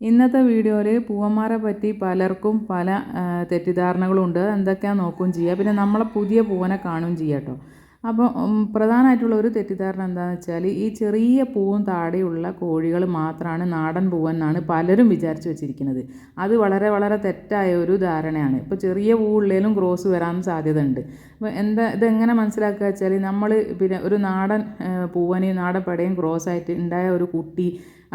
ഇന്നത്തെ വീഡിയോയിൽ പൂവന്മാരെ പറ്റി പലർക്കും പല തെറ്റിദ്ധാരണകളുണ്ട്. എന്തൊക്കെയാണ് നോക്കുകയും ചെയ്യുക പിന്നെ നമ്മളെ പുതിയ പൂവനെ കാണുകയും ചെയ്യുക കേട്ടോ അപ്പോൾ പ്രധാനമായിട്ടുള്ള ഒരു തെറ്റിദ്ധാരണ എന്താണെന്ന് വെച്ചാൽ ഈ ചെറിയ പൂവും താടിയുള്ള കോഴികൾ മാത്രമാണ് നാടൻ പൂവെന്നാണ് പലരും വിചാരിച്ചു വെച്ചിരിക്കുന്നത്. അത് വളരെ വളരെ തെറ്റായ ഒരു ധാരണയാണ്. ഇപ്പോൾ ചെറിയ പൂവുള്ളതിലും ക്രോസ് വരാൻ സാധ്യത ഉണ്ട് അപ്പോൾ എന്താ ഇതെങ്ങനെ മനസ്സിലാക്കുക വെച്ചാൽ നമ്മൾ പിന്നെ ഒരു നാടൻ പൂവനെയും പൂവന് നാടൻ പടയും ക്രോസ് ആയിട്ട് ഉണ്ടായ ഒരു കുട്ടി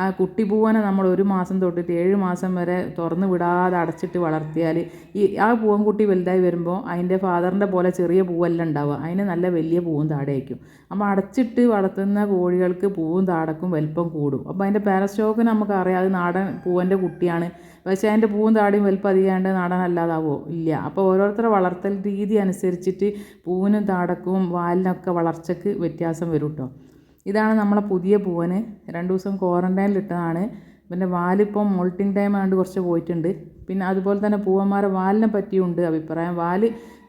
ആ കുട്ടി പൂവനെ നമ്മൾ ഒരു മാസം തൊട്ടിട്ട് ഏഴ് മാസം വരെ തുറന്നു വിടാതെ അടച്ചിട്ട് വളർത്തിയാൽ ഈ ആ പൂവൻ കുട്ടി വലുതായി വരുമ്പോൾ അതിന്റെ ഫാദറിന്റെ പോലെ ചെറിയ പൂവല്ല ഉണ്ടാവുക. അതിന് നല്ല വലിയ പൂവും താടയായിരിക്കും അപ്പോൾ അടച്ചിട്ട് വളർത്തുന്ന കോഴികൾക്ക് പൂവും താടക്കും വലിപ്പം കൂടും. അപ്പോൾ അതിന്റെ പാരസ്റ്റോക്ക് നമുക്കറിയാം അത് നാടൻ പൂവന്റെ കുട്ടിയാണ്. പക്ഷേ അതിന്റെ പൂവും താടിയും വലിപ്പം അധികമായിട്ട് നാടൻ അല്ലാതാവോ? ഇല്ല. അപ്പോൾ ഓരോരുത്തരുടെ വളർത്തൽ രീതി അനുസരിച്ചിട്ട് പൂവിനും താടക്കും വാലിനൊക്കെ വളർച്ചയ്ക്ക് വ്യത്യാസം വരും കേട്ടോ. ഇതാണ് നമ്മളെ പുതിയ പൂവന്. രണ്ട് ദിവസം ക്വാറന്റൈനിലിട്ടതാണ് പിന്നെ വാലിപ്പം മോൾട്ടിങ് ടൈം ആയതുകൊണ്ട് കുറച്ച് പോയിട്ടുണ്ട്. പിന്നെ അതുപോലെ തന്നെ പൂവന്മാരെ വാലിനെ പറ്റിയുണ്ട് അഭിപ്രായം. വാൽ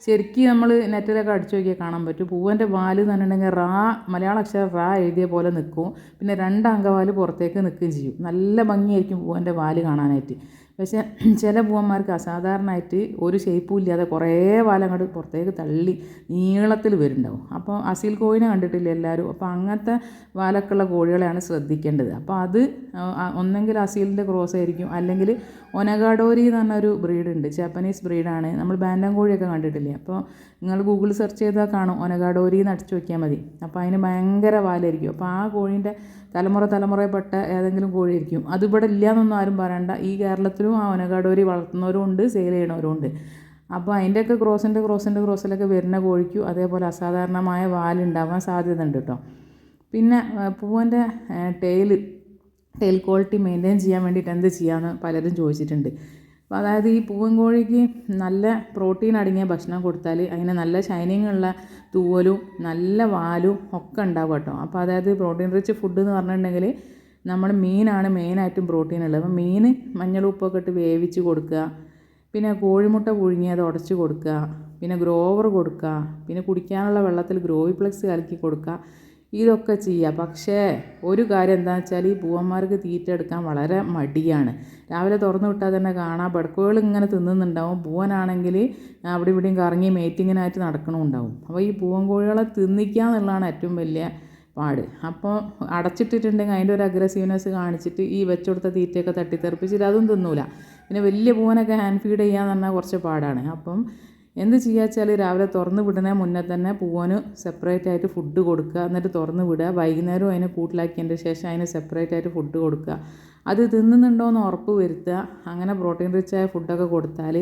ശരിക്കും നമ്മൾ നെറ്റിലൊക്കെ അടിച്ചു നോക്കിയാൽ കാണാൻ പറ്റും. പൂവന്റെ വാൽ എന്ന് പറഞ്ഞിട്ടുണ്ടെങ്കിൽ റാ മലയാള അക്ഷരം റാ എഴുതിയ പോലെ നിൽക്കും. പിന്നെ രണ്ട് അങ്കവാൽ പുറത്തേക്ക് നിൽക്കുകയും ചെയ്യും. നല്ല ഭംഗിയായിരിക്കും പൂവന്റെ വാൽ കാണാനായിട്ട്. പക്ഷേ ചില പൂവന്മാർക്ക് അസാധാരണമായിട്ട് ഒരു ഷേപ്പും ഇല്ലാതെ കുറേ വാലങ്ങോട്ട് പുറത്തേക്ക് തള്ളി നീളത്തിൽ വരുന്നുണ്ടാവും. അപ്പോൾ അസീൽ കോഴിനെ കണ്ടിട്ടില്ല എല്ലാവരും? അപ്പോൾ അങ്ങനത്തെ വാലൊക്കെയുള്ള കോഴികളെയാണ് ശ്രദ്ധിക്കേണ്ടത്. അപ്പോൾ അത് ഒന്നെങ്കിൽ അസീലിന്റെ ക്രോസ് ആയിരിക്കും. അല്ലെങ്കിൽ ഒനഗാഡോരി എന്ന് പറഞ്ഞൊരു ബ്രീഡ് ഉണ്ട്. ജാപ്പനീസ് ബ്രീഡാണ് നമ്മൾ ബാൻഡം കോഴിയൊക്കെ കണ്ടിട്ടില്ലേ? അപ്പോൾ നിങ്ങൾ ഗൂഗിൾ സെർച്ച് ചെയ്താൽ കാണും. ഒനഗാഡോരി എന്ന് അടിച്ചു നോക്കിയാൽ മതി. അപ്പോൾ അതിന് ഭയങ്കര വാലായിരിക്കും. അപ്പോൾ ആ കോഴീന്റെ തലമുറ തലമുറയിൽപ്പെട്ട ഏതെങ്കിലും കോഴിയായിരിക്കും അതിവിടെ ഇല്ല എന്നൊന്നും ആരും പറയണ്ട. ഈ കേരളത്തിലും ആ ഒനഗാഡോരി വളർത്തുന്നവരും ഉണ്ട് സെയിൽ ചെയ്യണവരും ഉണ്ട്. അപ്പോൾ അതിന്റെയൊക്കെ ക്രോസിന്റെ ക്രോസിന്റെ ക്രോസിലൊക്കെ വരുന്ന കോഴിക്കും അതേപോലെ അസാധാരണമായ വാലുണ്ടാവാൻ സാധ്യത ഉണ്ട് കേട്ടോ പിന്നെ പൂവന്റെ ടെയിൽ ടെയിൽ ക്വാളിറ്റി മെയിന്റെയിൻ ചെയ്യാൻ വേണ്ടിയിട്ട് എന്ത് ചെയ്യാമെന്ന് പലരും ചോദിച്ചിട്ടുണ്ട്. അതായത് ഈ പൂവൻ കോഴിക്ക് നല്ല പ്രോട്ടീൻ അടങ്ങിയ ഭക്ഷണം കൊടുത്താൽ അതിന് നല്ല ഷൈനിങ് ഉള്ള തൂവലും നല്ല വാലും ഒക്കെ ഉണ്ടാവും കേട്ടോ. അപ്പോൾ അതായത് പ്രോട്ടീൻ റിച്ച് ഫുഡ് എന്ന് പറഞ്ഞിട്ടുണ്ടെങ്കിൽ നമ്മൾ മീനാണ് മെയിനായിട്ടും പ്രോട്ടീൻ ഉള്ളത്. അപ്പോൾ മീൻ മഞ്ഞളുപ്പൊക്കെ ഇട്ട് വേവിച്ച് കൊടുക്കുക. പിന്നെ കോഴിമുട്ട പുഴുങ്ങിയത് ഉടച്ച് കൊടുക്കുക. പിന്നെ ഗ്രോവർ കൊടുക്കുക. പിന്നെ കുടിക്കാനുള്ള വെള്ളത്തിൽ ഗ്രോവിപ്ലക്സ് കലക്കി കൊടുക്കുക. ഇതൊക്കെ ചെയ്യുക പക്ഷേ ഒരു കാര്യം എന്താണെന്ന് വെച്ചാൽ ഈ പൂവന്മാർക്ക് തീറ്റ എടുക്കാൻ വളരെ മടിയാണ്. രാവിലെ തുറന്നു വിട്ടാൽ തന്നെ കാണാം പടക്കുകൾ ഇങ്ങനെ തിന്നുന്നുണ്ടാവും. പൂവനാണെങ്കിൽ അവിടെ ഇവിടെയും കറങ്ങി മേറ്റിങ്ങിനായിട്ട് നടക്കണമുണ്ടാവും അപ്പോൾ ഈ പൂവൻ കോഴികളെ തിന്നിക്കുക എന്നുള്ളതാണ് ഏറ്റവും വലിയ പാട്. അപ്പോൾ അടച്ചിട്ടിട്ടുണ്ടെങ്കിൽ അതിന്റെ ഒരു അഗ്രസീവ്നെസ് കാണിച്ചിട്ട് ഈ വെച്ചുകൊടുത്ത തീറ്റയൊക്കെ തട്ടിത്തെറിപ്പിച്ചിട്ട് അതും തിന്നൂല. പിന്നെ വലിയ പൂവനൊക്കെ ഹാൻഡ് ഫീഡ് ചെയ്യാന്ന് പറഞ്ഞാൽ കുറച്ച് പാടാണ്. അപ്പം എന്ത് ചെയ്യുക വെച്ചാൽ രാവിലെ തുറന്ന് വിടണേ മുന്നേ തന്നെ പൂവന് സെപ്പറേറ്റ് ആയിട്ട് ഫുഡ് കൊടുക്കുക. എന്നിട്ട് തുറന്ന് വിടുക. വൈകുന്നേരം അതിനെ കൂട്ടിലാക്കിയതിന്റെ ശേഷം അതിന് സെപ്പറേറ്റ് ആയിട്ട് ഫുഡ് കൊടുക്കുക. അത് തിന്നുന്നുണ്ടോ എന്ന് ഉറപ്പ് വരുത്തുക. അങ്ങനെ പ്രോട്ടീൻ റിച്ച് ആയ ഫുഡൊക്കെ കൊടുത്താൽ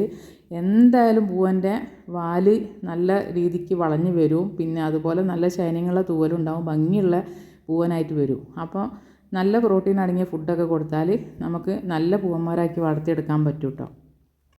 എന്തായാലും പൂവന്റെ വാൽ നല്ല രീതിക്ക് വളഞ്ഞു വരും. പിന്നെ അതുപോലെ നല്ല ഷൈനിങ്ങുള്ള തൂവലുണ്ടാവും ഭംഗിയുള്ള പൂവനായിട്ട് വരും. അപ്പോൾ നല്ല പ്രോട്ടീൻ അടങ്ങിയ ഫുഡൊക്കെ കൊടുത്താൽ നമുക്ക് നല്ല പൂവന്മാരാക്കി വളർത്തിയെടുക്കാൻ പറ്റും കേട്ടോ